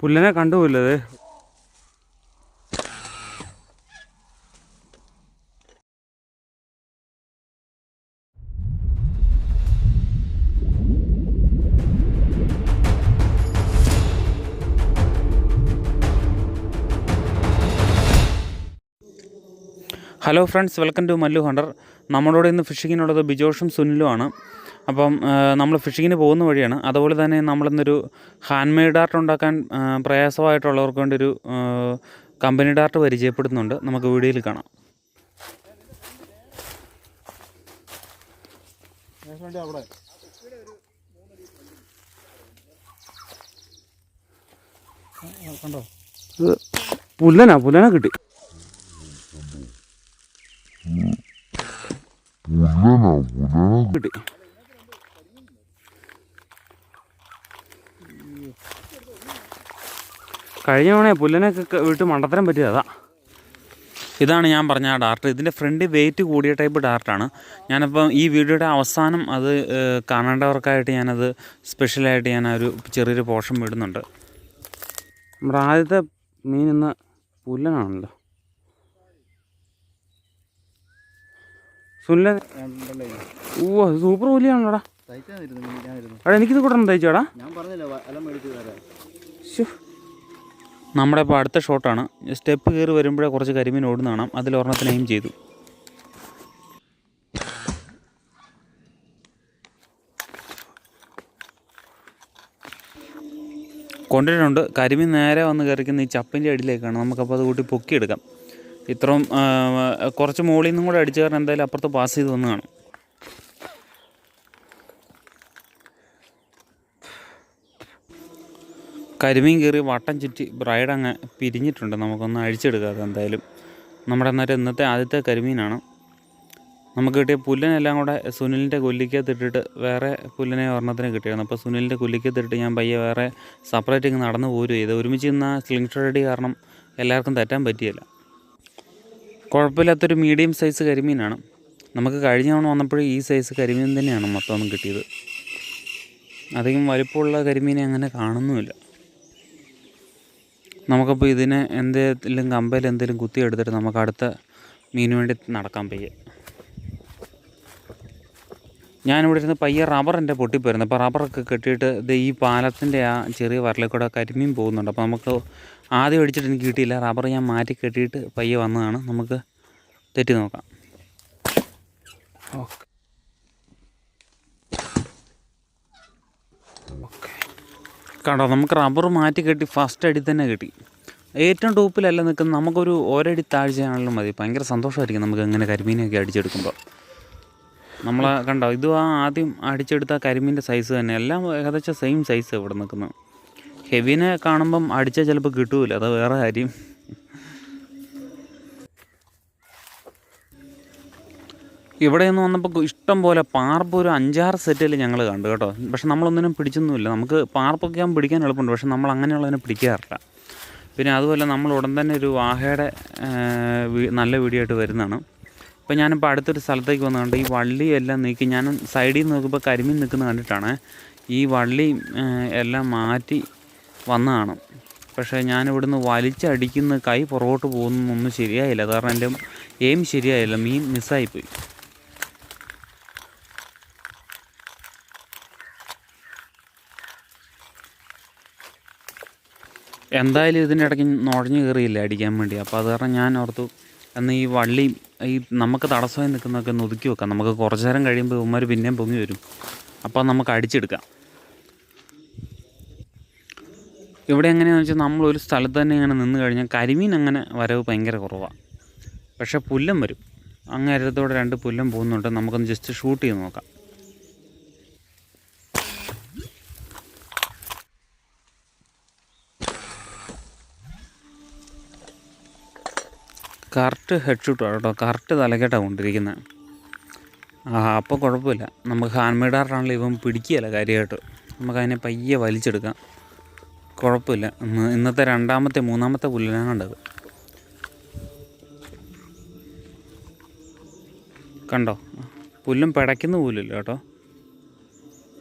പുല്ലിനെ കണ്ടുപോയില്ലത് hello friends welcome to Mallu hunter. നമ്മളോട് ഇന്ന് ഫിഷിങ്ങിനുള്ളത് ബിജോഷും സുനിലുമാണ്. അപ്പം നമ്മൾ ഫിഷിങ്ങിന് പോകുന്ന വഴിയാണ്. അതുപോലെ തന്നെ നമ്മളിന്നൊരു ഹാൻഡ് മെയ്ഡ് ആർട്ട് ഉണ്ടാക്കാൻ പ്രയാസമായിട്ടുള്ളവർക്ക് വേണ്ടി ഒരു കമ്പനി ആർട്ട് പരിചയപ്പെടുന്നുണ്ട്. നമുക്ക് വീഡിയോയിൽ കാണാം. അവിടെ കണ്ടോ ഇത് പുല്ലനാ പുല്ലന കിട്ടി. കിട്ടി. കഴിഞ്ഞ തവണ പുല്ലനൊക്കെ വിട്ട് മണ്ടത്തരം പറ്റിയതാ ഇതാണ് ഞാൻ പറഞ്ഞ ഡാർട്ട് ഇതിന്റെ ഫ്രണ്ട് വെയിറ്റ് കൂടിയ ടൈപ്പ് ഡാർട്ടാണ് ഞാനിപ്പം ഈ വീഡിയോയുടെ അവസാനം അത് കാണേണ്ടവർക്കായിട്ട് ഞാനത് സ്പെഷ്യലായിട്ട് ഞാൻ ഒരു ചെറിയൊരു പോർഷൻ വിടുന്നുണ്ട്. നമ്മുടെ ആദ്യത്തെ മീൻ ഇന്ന് പുല്ലനാണല്ലോ. സുല്ല ഓ സൂപ്പർ പുലിയാണല്ലോടാ എടാ എനിക്കിത് കൂടെ തയ്ച്ചോടാ. ഞാൻ പറഞ്ഞില്ല നമ്മുടെ ഇപ്പോൾ അടുത്ത ഷോട്ടാണ്. സ്റ്റെപ്പ് കയറി വരുമ്പോഴേ കുറച്ച് കരിമീൻ ഓടുന്ന കാണാം. അതിൽ ഒരെണ്ണത്തിന് എയിം ചെയ്തു. കൊണ്ടിട്ടുണ്ട് കരിമീൻ നേരെ വന്ന് കയറിക്കുന്ന ഈ ചപ്പിന്റെ അടിയിലേക്കാണ്. നമുക്കപ്പോൾ അത് കൂട്ടി പൊക്കിയെടുക്കാം. ഇത്രയും കുറച്ച് മുകളിൽ നിന്നും കൂടെ അടിച്ചു കാരണം എന്തായാലും അപ്പുറത്ത് പാസ് ചെയ്ത് വന്ന് കാണും കരിമീൻ കയറി വട്ടം ചുറ്റി ബ്രൈഡ് അങ്ങ് പിരിഞ്ഞിട്ടുണ്ട്. നമുക്കൊന്ന് അഴിച്ചെടുക്കാതെ എന്തായാലും. നമ്മുടെ അന്നേരം ഇന്നത്തെ ആദ്യത്തെ കരിമീനാണ്. നമുക്ക് കിട്ടിയ പുല്ലനെല്ലാം കൂടെ സുനിലിന്റെ കൊല്ലിക്കകത്ത് ഇട്ടിട്ട് വേറെ പുല്ലിനെ ഒരെണ്ണത്തിന് കിട്ടിയാണ് അപ്പോൾ സുനിലിന്റെ കൊല്ലിക്കകത്ത് ഇട്ടിട്ട് ഞാൻ പയ്യെ വേറെ സെപ്പറേറ്റ് ഇങ്ങ് നടന്നു പോരും ചെയ്ത് ഒരുമിച്ച് ഇന്ന് സ്ലിംഗ് ഷോട്ടടി കാരണം എല്ലാവർക്കും തെറ്റാൻ പറ്റിയല്ല. കുഴപ്പമില്ലാത്തൊരു മീഡിയം സൈസ് കരിമീനാണ്. നമുക്ക് കഴിഞ്ഞ തവണ വന്നപ്പോഴും ഈ സൈസ് കരിമീൻ തന്നെയാണ് മൊത്തം കിട്ടിയത്. അധികം വലിപ്പമുള്ള കരിമീനെ അങ്ങനെ കാണുന്നുമില്ല. നമുക്കപ്പോൾ ഇതിനെ എന്തെങ്കിലും കമ്പയിൽ എന്തെങ്കിലും കുത്തി എടുത്തിട്ട് നമുക്ക് അടുത്ത മീനു വേണ്ടി നടക്കാൻ പയ്യെ. ഞാനിവിടെ ഇരുന്ന് പയ്യെ റബ്ബർ എന്റെ പൊട്ടിപ്പോയിരുന്നു അപ്പോൾ റബ്ബറൊക്കെ കെട്ടിയിട്ട് ഇത് ഈ പാലത്തിന്റെ ആ ചെറിയ വരലിൽ കൂടെ കരിമീൻ പോകുന്നുണ്ട്. അപ്പോൾ നമുക്ക് ആദ്യം അടിച്ചിട്ട് എനിക്ക് കിട്ടിയില്ല. റബ്ബർ ഞാൻ മാറ്റി കെട്ടിയിട്ട് പയ്യെ വന്നതാണ്. നമുക്ക് തെറ്റി നോക്കാം. ഓക്കെ. കണ്ടോ? നമുക്ക് റബ്ബർ മാറ്റി കെട്ടി ഫസ്റ്റ് അടി തന്നെ കിട്ടി. ഏറ്റവും ടോപ്പിലല്ല നിൽക്കുന്നത്. നമുക്കൊരു ഒരടി താഴ്ചയാണെങ്കിലും മതി. ഭയങ്കര സന്തോഷമായിരിക്കും നമുക്ക് ഇങ്ങനെ കരിമീനൊക്കെ അടിച്ചെടുക്കുമ്പോൾ നമ്മൾ കണ്ടോ? ഇതും ആ ആദ്യം അടിച്ചെടുത്ത കരിമീന്റെ സൈസ് തന്നെ. എല്ലാം ഏകദേശം സെയിം സൈസ് ഇവിടെ നിൽക്കുന്നത്. ഹെവിനെ കാണുമ്പം അടിച്ചാൽ ചിലപ്പോൾ കിട്ടൂല. അത് വേറെ കാര്യം. ഇവിടെ നിന്ന് വന്നപ്പോൾ ഇഷ്ടം പോലെ പാർപ്പ് ഒരു അഞ്ചാറ് സെറ്റിൽ ഞങ്ങൾ കണ്ടു കേട്ടോ. പക്ഷെ നമ്മളൊന്നിനും പിടിച്ചൊന്നുമില്ല. നമുക്ക് പാർപ്പൊക്കെ ആകുമ്പോൾ പിടിക്കാൻ എളുപ്പമുണ്ട്. പക്ഷെ നമ്മൾ അങ്ങനെയുള്ളതിനെ പിടിക്കാറില്ല. പിന്നെ അതുപോലെ നമ്മൾ ഉടൻ തന്നെ ഒരു വാഹയുടെ നല്ല വീഡിയോ ആയിട്ട് വരുന്നതാണ്. ഇപ്പോൾ ഞാനിപ്പോൾ അടുത്തൊരു സ്ഥലത്തേക്ക് വന്നുകൊണ്ട് ഈ വള്ളിയെല്ലാം നീക്കി ഞാൻ സൈഡിൽ നിന്ന് നോക്കുമ്പോൾ കരിമീൻ നിൽക്കുന്ന കണ്ടിട്ടാണ് ഈ വള്ളി എല്ലാം മാറ്റി വന്നതാണ്. പക്ഷേ ഞാൻ ഇവിടുന്ന് വലിച്ചടിക്കുന്ന കൈ പുറകോട്ട് പോകുന്നൊന്നും ശരിയായില്ല. കാരണം എന്റെ എയിം ശരിയായില്ല. മീൻ മിസ്സായിപ്പോയി. എന്തായാലും ഇതിന്റെ ഇടയ്ക്ക് നുഴഞ്ഞു കയറിയില്ല അടിക്കാൻ വേണ്ടി? അപ്പോൾ അത് കാരണം ഞാൻ ഓർത്തു എന്നാൽ ഈ വള്ളി ഈ നമുക്ക് തടസ്സമായി നിൽക്കുന്നതൊക്കെ ഒന്ന് ഒതുക്കി വെക്കാം. നമുക്ക് കുറച്ച് നേരം കഴിയുമ്പോൾ ഇവന്മാർ പിന്നെയും പൊങ്ങി വരും. അപ്പോൾ നമുക്ക് അടിച്ചെടുക്കാം. ഇവിടെ എങ്ങനെയാണെന്ന് വെച്ചാൽ നമ്മൾ ഒരു സ്ഥലത്ത് തന്നെ ഇങ്ങനെ നിന്ന് കഴിഞ്ഞാൽ കരിമീൻ അങ്ങനെ വരവ് ഭയങ്കര കുറവാണ് പക്ഷേ പുല്ലം വരും. അങ്ങേരത്തോടെ രണ്ട് പുല്ലം പോകുന്നുണ്ട്. നമുക്കൊന്ന് ജസ്റ്റ് ഷൂട്ട് ചെയ്ത് നോക്കാം. കറക്റ്റ് ഹെഡ് ഷൂട്ടാണ് കേട്ടോ. കറക്റ്റ് തലക്കെട്ടാണ് കൊണ്ടിരിക്കുന്നത് ആ അപ്പോൾ കുഴപ്പമില്ല. നമുക്ക് ഹാൻഡ് മെയ്ഡ് ആർട്ടാണല്ലോ ഇവൻ പിടിക്കുകയല്ല കാര്യമായിട്ട്. നമുക്കതിനെ പയ്യെ വലിച്ചെടുക്കാം. കുഴപ്പമില്ല. ഇന്ന് ഇന്നത്തെ രണ്ടാമത്തെ മൂന്നാമത്തെ പുല്ലിനാണ് കണ്ടത്. കണ്ടോ? പുല്ലും പിടയ്ക്കുന്ന പോലുമില്ല കേട്ടോ?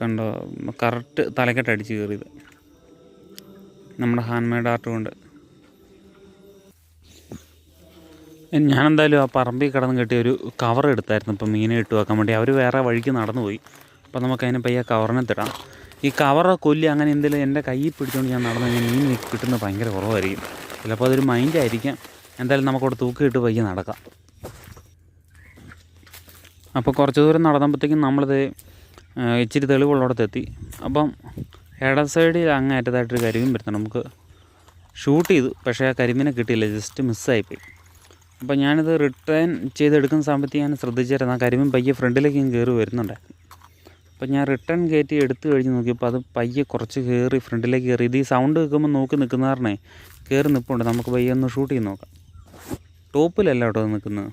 കണ്ടോ? കറക്റ്റ് തലക്കെട്ട് അടിച്ച് കയറിയത്. നമ്മുടെ ഹാൻഡ് മെയ്ഡ് ആർട്ട് കൊണ്ട്. ഞാനെന്തായാലും ആ പറമ്പിൽ കിടന്ന് കെട്ടിയ ഒരു കവർ എടുത്തായിരുന്നു. ഇപ്പം മീനെ ഇട്ട് വെക്കാൻ വേണ്ടി. അവർ വേറെ വഴിക്ക് നടന്നു പോയി. അപ്പോൾ നമുക്ക് അതിനെ കവറിനെ തിടാം. ഈ കവറ് കൊല്ലി അങ്ങനെ എന്തെങ്കിലും എന്റെ കയ്യിൽ പിടിച്ചുകൊണ്ട് ഞാൻ നടന്നു കഴിഞ്ഞാൽ മീൻ കിട്ടുന്നത് ഭയങ്കര കുറവായിരിക്കും. ചിലപ്പോൾ അതൊരു മൈൻഡായിരിക്കാം എന്തായാലും നമുക്കവിടെ തൂക്കിയിട്ട് പയ്യെ നടക്കാം. അപ്പോൾ കുറച്ച് ദൂരം നടന്നപ്പോഴത്തേക്കും നമ്മളിത് ഇച്ചിരി തെളിവുള്ളിടത്തെത്തി അപ്പം ഇട സൈഡിൽ അങ്ങേറ്റതായിട്ടൊരു കരിമീൻ വരുത്തണം നമുക്ക് ഷൂട്ട് ചെയ്തു. പക്ഷേ ആ കരിമീനെ കിട്ടിയില്ല. ജസ്റ്റ് മിസ്സായിപ്പോയി അപ്പോൾ ഞാനിത് റിട്ടേൺ ചെയ്തെടുക്കുന്ന സമയത്ത് ഞാൻ ശ്രദ്ധിച്ചായിരുന്നു ആ കരിമീൻ പയ്യെ ഫ്രണ്ടിലേക്ക് ഞാൻ കയറി വരുന്നുണ്ടായിരുന്നു അപ്പോൾ ഞാൻ റിട്ടേൺ കയറ്റി എടുത്തു കഴിഞ്ഞ് നോക്കിയപ്പോൾ അത് പയ്യെ കുറച്ച് കയറി ഫ്രണ്ടിലേക്ക് കയറി ഇത് ഈ സൗണ്ട് കേൾക്കുമ്പോൾ നോക്കി നിൽക്കുന്ന കയറി നിൽപ്പുണ്ട് നമുക്ക് പയ്യെ ഒന്ന് ഷൂട്ട് ചെയ്ത് നോക്കാം. ടോപ്പിലല്ല കേട്ടോ നിൽക്കുന്നത്.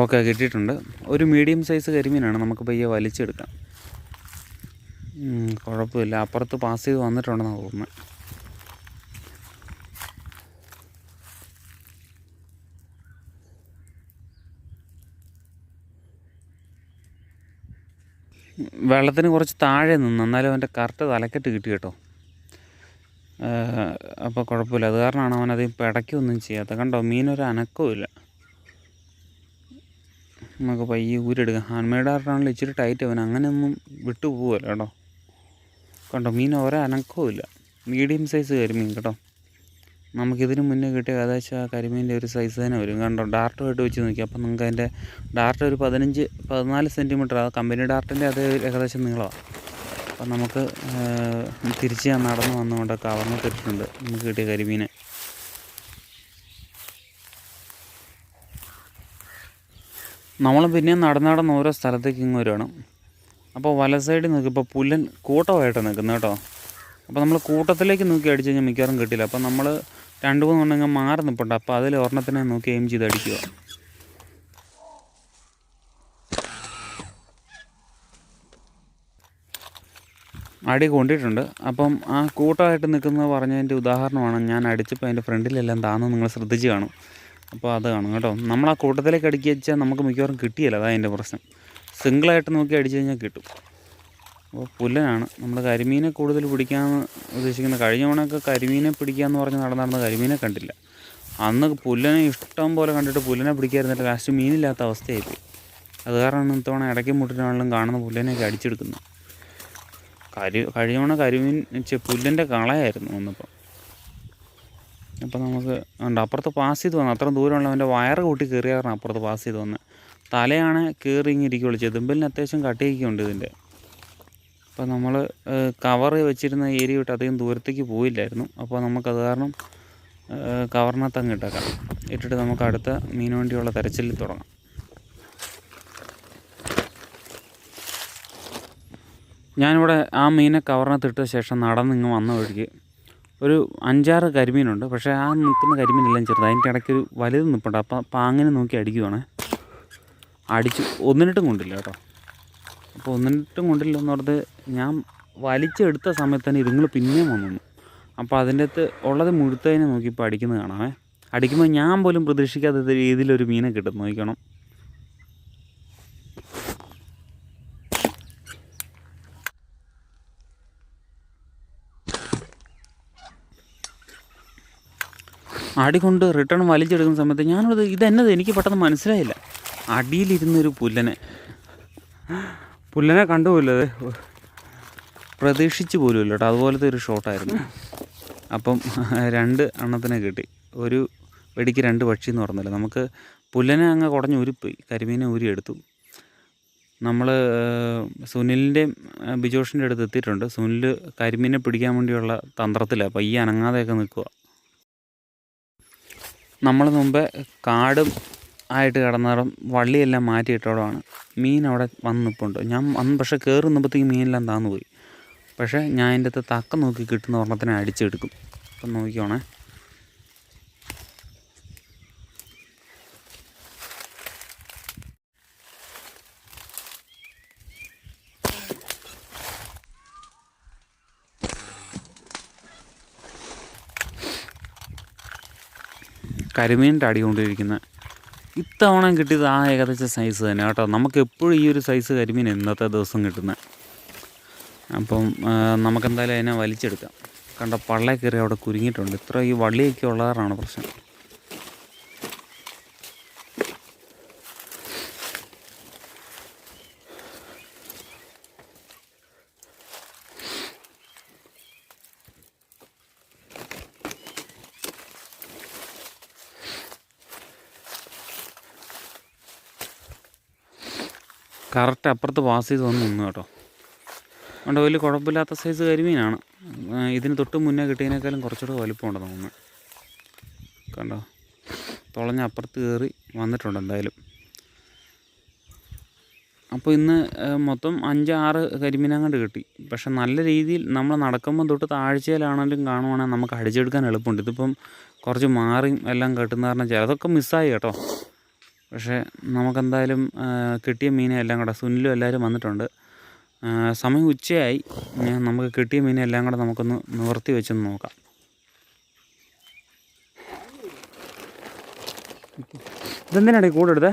ഓക്കെ കിട്ടിയിട്ടുണ്ട്. ഒരു മീഡിയം സൈസ് കരിമീനാണ് നമുക്ക് പയ്യെ വലിച്ചെടുക്കാം. കുഴപ്പമില്ല. അപ്പുറത്ത് പാസ് ചെയ്ത് വന്നിട്ടുണ്ടെന്നാണ് തോന്നുന്നത് വെള്ളത്തിന് കുറച്ച് താഴെ നിന്ന് എന്നാലും അവന്റെ കറക്റ്റ് തലക്കെട്ട് കിട്ടി കേട്ടോ. അപ്പോൾ കുഴപ്പമില്ല. അത് കാരണമാണ് അവൻ അത് പിടയ്ക്കൊന്നും ചെയ്യാത്തത്. കണ്ടോ മീനൊരു അനക്കവും ഇല്ല നമുക്ക് പയ്യെ ഊരെടുക്കാം ഹാൻഡ് മെയ്ഡ് ആർട്ടാണെങ്കിൽ ഇച്ചിരി ടൈറ്റ് അവൻ അങ്ങനെയൊന്നും വിട്ടു പോവുമല്ലോ കേട്ടോ. കണ്ടോ മീൻ ഒരേ അനക്കവും ഇല്ല മീഡിയം സൈസ് കരിമീൻ കേട്ടോ. നമുക്കിതിന് മുന്നേ കിട്ടിയ ഏകദേശം ആ കരിമീന്റെ ഒരു സൈസ് തന്നെ വരും. കണ്ടോ ഡാർട്ടുമായിട്ട് വെച്ച് നോക്കി അപ്പം നമുക്ക് അതിന്റെ ഡാർട്ട് ഒരു പതിനഞ്ച് പതിനാല് സെന്റിമീറ്റർ ആ കമ്പനി ഡാർട്ടിന്റെ അതേ ഏകദേശം നീളമാണ് അപ്പം നമുക്ക് തിരിച്ച് നടന്ന് വന്നുകൊണ്ട് കവർന്ന് തിരിച്ചിട്ടുണ്ട് നമുക്ക് കിട്ടിയ കരിമീനെ. നമ്മൾ പിന്നെയും നടന്ന് നടന്ന് ഓരോ സ്ഥലത്തേക്ക് ഇങ്ങ് വരുവാണ്. അപ്പോൾ വല സൈഡിൽ നോക്കിയപ്പോൾ പുല്ലൻ കൂട്ടമായിട്ട് നിൽക്കുന്നത് കേട്ടോ. അപ്പോൾ നമ്മൾ കൂട്ടത്തിലേക്ക് നോക്കി അടിച്ചു കഴിഞ്ഞാൽ മിക്കവാറും കിട്ടില്ല. അപ്പോൾ നമ്മൾ രണ്ട് മൂന്ന് ഉണ്ടെങ്കിൽ മാറി നിൽപ്പുണ്ട് അപ്പോൾ അതിൽ ഒരെണ്ണത്തിനെ നോക്കി എയിം ചെയ്ത് അടിക്കുക. അടി കൊണ്ടിട്ടുണ്ട്. അപ്പം ആ കൂട്ടമായിട്ട് നിൽക്കുന്നത് പറഞ്ഞതിന്റെ ഉദാഹരണമാണ് ഞാൻ അടിച്ചപ്പോൾ അതിന്റെ ഫ്രണ്ടിലെല്ലാം താന്ന് നിങ്ങൾ ശ്രദ്ധിച്ച് കാണും. അപ്പോൾ അത് കാണും കേട്ടോ. നമ്മൾ ആ കൂട്ടത്തിലേക്ക് അടിക്കുക വെച്ചാൽ നമുക്ക് മിക്കവാറും കിട്ടിയല്ല അതാണ് അതിന്റെ പ്രശ്നം. സിംഗിളായിട്ട് നോക്കി അടിച്ചു കഴിഞ്ഞാൽ കിട്ടും. അപ്പോൾ പുല്ലനാണ് നമ്മൾ കരിമീനെ കൂടുതൽ പിടിക്കാൻ ഉദ്ദേശിക്കുന്നത്. കഴിഞ്ഞ തവണയൊക്കെ കരിമീനെ പിടിക്കാമെന്ന് പറഞ്ഞ് നടന്ന് കരിമീനെ കണ്ടില്ല. അന്ന് പുല്ലനെ ഇഷ്ടം പോലെ കണ്ടിട്ട് പുല്ലനെ പിടിക്കാതിരുന്നിട്ട് ലാസ്റ്റ് മീനില്ലാത്ത അവസ്ഥയായിപ്പോയി. അത് കാരണമാണ് ഇത്തവണ ഇടയ്ക്ക് മുട്ടിനാണെങ്കിലും കാണുന്ന പുല്ലനെയൊക്കെ അടിച്ചെടുക്കുന്നത്. കരി കഴിഞ്ഞ തവണ കരിമീൻ പുല്ലിന്റെ കളയായിരുന്നു വന്നപ്പോൾ. അപ്പോൾ നമുക്ക് ഉണ്ട് അപ്പുറത്ത് പാസ് ചെയ്ത് വന്നു. അത്ര ദൂരമുള്ള അവന്റെ വയറ് കൂട്ടി കയറിയ കാരണം അപ്പുറത്ത് പാസ് ചെയ്ത് വന്ന്. തലയാണ് കയറി ഇരിക്കുള്ളൂ ചെതുമ്പലിന് അത്യാവശ്യം കട്ടിയിരിക്കുന്നുണ്ട് ഇതിന്റെ അപ്പോൾ നമ്മൾ കവർ വെച്ചിരുന്ന ഏരിയ വിട്ട് അധികം ദൂരത്തേക്ക് പോയില്ലായിരുന്നു. അപ്പോൾ നമുക്കത് കാരണം കവറിനകത്ത് അങ്ങ് ഇട്ടേക്കാം. ഇട്ടിട്ട് നമുക്ക് അടുത്ത മീന് വേണ്ടിയുള്ള തെരച്ചിൽ തുടങ്ങാം. ഞാനിവിടെ ആ മീനെ കവറിനകത്ത് ഇട്ട ശേഷം നടന്നിങ്ങ് വന്ന വഴിക്ക് ഒരു അഞ്ചാറ് കരിമീനുണ്ട്. പക്ഷേ ആ നിൽക്കുന്ന കരിമീനെല്ലാം ചെറുത്. അതിന്റെ ഇടയ്ക്ക് ഒരു വലുത് നിൽപ്പുണ്ട് അപ്പോൾ പാങ്ങിനെ നോക്കി അടിക്കുവാണ്. അടിച്ച് ഒന്നിനിട്ടും കൊണ്ടില്ല കേട്ടോ. അപ്പോൾ ഒന്നിനിട്ടും കൊണ്ടില്ല എന്ന് പറഞ്ഞത് ഞാൻ വലിച്ചെടുത്ത സമയത്ത് തന്നെ ഇതുങ്ങൾ പിന്നെയും വന്നു. അപ്പോൾ അതിന്റെ അകത്ത് ഉള്ളത് മുഴുത്തതിനെ നോക്കിയപ്പോൾ അടിക്കുന്നത് കാണാമേ. അടിക്കുമ്പോൾ ഞാൻ പോലും പ്രതീക്ഷിക്കാത്ത രീതിയിലൊരു മീനെ കിട്ടും. നോക്കണം അടി കൊണ്ട് റിട്ടേൺ വലിച്ചെടുക്കുന്ന സമയത്ത് ഞാനത് ഇതെന്നത് എനിക്ക് പെട്ടെന്ന് മനസ്സിലായില്ല. അടിയിലിരുന്നൊരു പുല്ലനെ. പുല്ലനെ കണ്ടുപോലത് പ്രതീക്ഷിച്ച് പോലും കേട്ടോ അതുപോലത്തെ ഒരു ഷോട്ടായിരുന്നു അപ്പം രണ്ട് എണ്ണത്തിനെ കിട്ടി. ഒരു വെടിക്ക് രണ്ട് പക്ഷി എന്ന് പറഞ്ഞില്ല? നമുക്ക് പുല്ലനെ അങ്ങ് കുടഞ്ഞ് ഊരിപ്പോയി. കരിമീനെ ഊരി എടുത്തു. നമ്മൾ സുനിലിന്റെയും ബിജോഷിന്റെ അടുത്ത് എത്തിയിട്ടുണ്ട്. സുനിൽ കരിമീനെ പിടിക്കാൻ വേണ്ടിയുള്ള തന്ത്രത്തിലാണ് അപ്പോൾ ഈ അനങ്ങാതെയൊക്കെ നിൽക്കുക നമ്മൾ മുമ്പ് കാടും ആയിട്ട് കിടന്നിടം വള്ളിയെല്ലാം മാറ്റിയിട്ടോടാണ് മീൻ അവിടെ വന്ന് നിൽപ്പുണ്ട് ഞാൻ അന്ന് പക്ഷേ കയറി നിന്നപ്പോഴത്തേക്ക് മീനെല്ലാം താന്നു പോയി. പക്ഷേ ഞാൻ അതിന്റെ അകത്ത് തക്ക നോക്കി കിട്ടുന്ന ഒരെണ്ണത്തിനെ അടിച്ചെടുക്കും. അപ്പം നോക്കിക്കോണേ. കരിമീനിന്റെ അടി കൊണ്ടിരിക്കുന്ന ഇത്തവണ കിട്ടിയത് ആ ഏകദേശം സൈസ് തന്നെ കേട്ടോ. നമുക്ക് എപ്പോഴും ഈ ഒരു സൈസ് കരിമീൻ ഇന്നത്തെ ദിവസം കിട്ടുന്നത്. അപ്പം നമുക്കെന്തായാലും അതിനെ വലിച്ചെടുക്കാം. കണ്ട പള്ളേ അവിടെ കുരുങ്ങിയിട്ടുണ്ട്. ഇത്ര ഈ വള്ളിയൊക്കെ ഉള്ളതാണ് പ്രശ്നം? കറക്റ്റ് അപ്പുറത്ത് പാസ് ചെയ്ത് വന്ന് നിന്നു കേട്ടോ. അതുകൊണ്ട് വലിയ കുഴപ്പമില്ലാത്ത സൈസ് കരിമീനാണ്. ഇതിന് തൊട്ട് മുന്നേ കിട്ടിയതിനേക്കാളും കുറച്ചുകൂടെ വലുപ്പമുണ്ട് തോന്നുന്നു. കണ്ടോ? തുളഞ്ഞ അപ്പുറത്ത് കയറി വന്നിട്ടുണ്ട് എന്തായാലും. അപ്പോൾ ഇന്ന് മൊത്തം അഞ്ച് ആറ് കരിമീനങ്ങാണ്ട് കിട്ടി. പക്ഷെ നല്ല രീതിയിൽ നമ്മൾ നടക്കുമ്പോൾ തൊട്ട് താഴ്ചയിലാണെങ്കിലും കാണുവാണെങ്കിൽ നമുക്ക് അടിച്ചെടുക്കാൻ എളുപ്പമുണ്ട്. ഇതിപ്പം കുറച്ച് മാറിയും എല്ലാം കെട്ടുന്ന കാരണം ചിലതൊക്കെ മിസ്സായി കേട്ടോ. പക്ഷേ നമുക്കെന്തായാലും കിട്ടിയ മീനെ എല്ലാം കൂടെ സുനിലും എല്ലാവരും വന്നിട്ടുണ്ട്. സമയം ഉച്ചയായി. ഞാൻ നമുക്ക് കിട്ടിയ മീനെ എല്ലാം കൂടെ നമുക്കൊന്ന് നിവർത്തി വെച്ചൊന്ന് നോക്കാം. ഇതെന്തിനാണ് കൂടെ എടുത്തേ?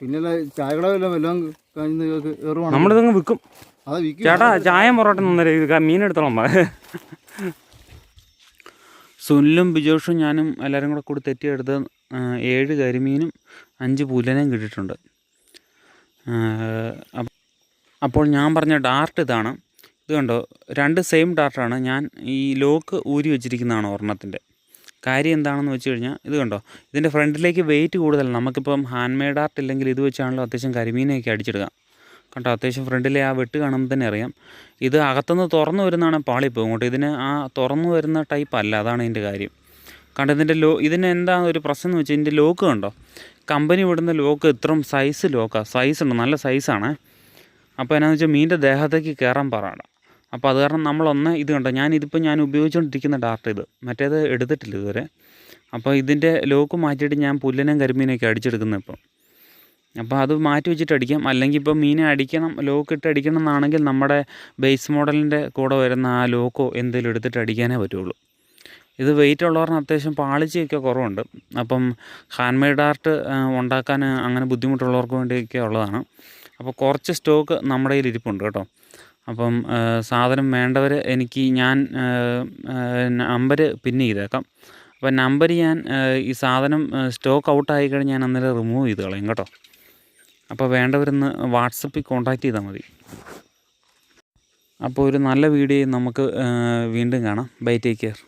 പിന്നെ ചായകട വല്ലതും നമ്മളിതങ്ങ് വിൽക്കും. ചേട്ടാ ചായ പൊറോട്ട മീൻ എടുത്തോളാം. സുനിലും ബിജോഷും ഞാനും എല്ലാവരും കൂടെ കൂടി തെറ്റിയെടുത്ത് ഏഴ് കരിമീനും അഞ്ച് പുലനയും കിട്ടിയിട്ടുണ്ട്. അപ്പോൾ ഞാൻ പറഞ്ഞ ഡാർട്ട് ഇതാണ്. ഇത് കണ്ടോ? രണ്ട് സെയിം ഡാർട്ടാണ് ഞാൻ ഈ ലോക്ക് ഊരി വെച്ചിരിക്കുന്നതാണ് ഒരെണ്ണത്തിന്റെ കാര്യം എന്താണെന്ന് വെച്ച് കഴിഞ്ഞാൽ ഇത് കണ്ടോ? ഇതിന്റെ ഫ്രണ്ടിലേക്ക് വെയിറ്റ് കൂടുതലാണ് നമുക്കിപ്പം ഹാൻഡ് മെയ്ഡ് ആർട്ട് ഇല്ലെങ്കിൽ ഇത് വെച്ചാണല്ലോ അത്യാവശ്യം കരിമീനെയൊക്കെ അടിച്ചെടുക്കാം കണ്ടോ? അത്യാവശ്യം ഫ്രണ്ടിലെ ആ വെട്ട് കാണുമ്പോൾ തന്നെ അറിയാം. ഇത് അകത്തുനിന്ന് തുറന്നു വരുന്നതാണ് പാളിപ്പോൾ ഇങ്ങോട്ട് ഇതിന് ആ തുറന്നു വരുന്ന ടൈപ്പ് അല്ല. അതാണ് ഇതിന്റെ കാര്യം. കണ്ടോ ഇതിന്റെ ലോ ഇതിന് എന്താണ് ഒരു പ്രശ്നം എന്ന് വെച്ചാൽ ഇതിന്റെ ലോക്ക് കണ്ടോ? കമ്പനി വിടുന്ന ലോക്ക് ഇത്രയും സൈസ് ലോക്കാണ് സൈസ് ഉണ്ട് നല്ല സൈസാണ് അപ്പോൾ എന്നാന്ന് വെച്ചാൽ മീന്റെ ദേഹത്തേക്ക് കയറാൻ പാടാണ്. അപ്പോൾ അത് കാരണം നമ്മളൊന്ന് ഇത് കണ്ടോ ഞാൻ ഇതിപ്പോൾ ഞാൻ ഉപയോഗിച്ചുകൊണ്ടിരിക്കുന്ന ഡാർട്ട് ഇത്. മറ്റേത് എടുത്തിട്ടില്ല ഇതുവരെ. അപ്പോൾ ഇതിന്റെ ലോക്ക് മാറ്റിയിട്ട് ഞാൻ പുല്ലിനെയും കരിമീനൊക്കെ അടിച്ചെടുക്കുന്നത് ഇപ്പം. അപ്പോൾ അത് മാറ്റി വെച്ചിട്ട് അടിക്കാം. അല്ലെങ്കിൽ ഇപ്പോൾ മീനെ അടിക്കണം ലോക്ക് ഇട്ട് അടിക്കണം എന്നാണെങ്കിൽ നമ്മുടെ ബേസ് മോഡലിന്റെ കൂടെ വരുന്ന ആ ലോക്കോ എന്തെങ്കിലും എടുത്തിട്ട് അടിക്കാനേ പറ്റുള്ളൂ. ഇത് വെയിറ്റ് ഉള്ളവർക്ക് അത്യാവശ്യം പാളിച്ചയൊക്കെ കുറവുണ്ട്. അപ്പം ഹാൻഡ് മെയ്ഡ് ആർട്ട് ഉണ്ടാക്കാൻ അങ്ങനെ ബുദ്ധിമുട്ടുള്ളവർക്ക് വേണ്ടിയൊക്കെ ഉള്ളതാണ്. അപ്പോൾ കുറച്ച് സ്റ്റോക്ക് നമ്മുടെ കയ്യിൽ ഇരിപ്പുണ്ട് കേട്ടോ. അപ്പം സാധനം വേണ്ടവർ എനിക്ക് ഞാൻ നമ്പർ പിന്നെ ചെയ്തേക്കാം. അപ്പോൾ നമ്പർ ഞാൻ ഈ സാധനം സ്റ്റോക്ക് ഔട്ട് ആയി കഴിഞ്ഞാൽ ഞാൻ അന്നേരം റിമൂവ് ചെയ്ത് കളയും കേട്ടോ. അപ്പോൾ വേണ്ടവരൊന്ന് വാട്സപ്പിൽ കോൺടാക്റ്റ് ചെയ്താൽ മതി. അപ്പോൾ ഒരു നല്ല വീഡിയോ നമുക്ക് വീണ്ടും കാണാം. Bye take care.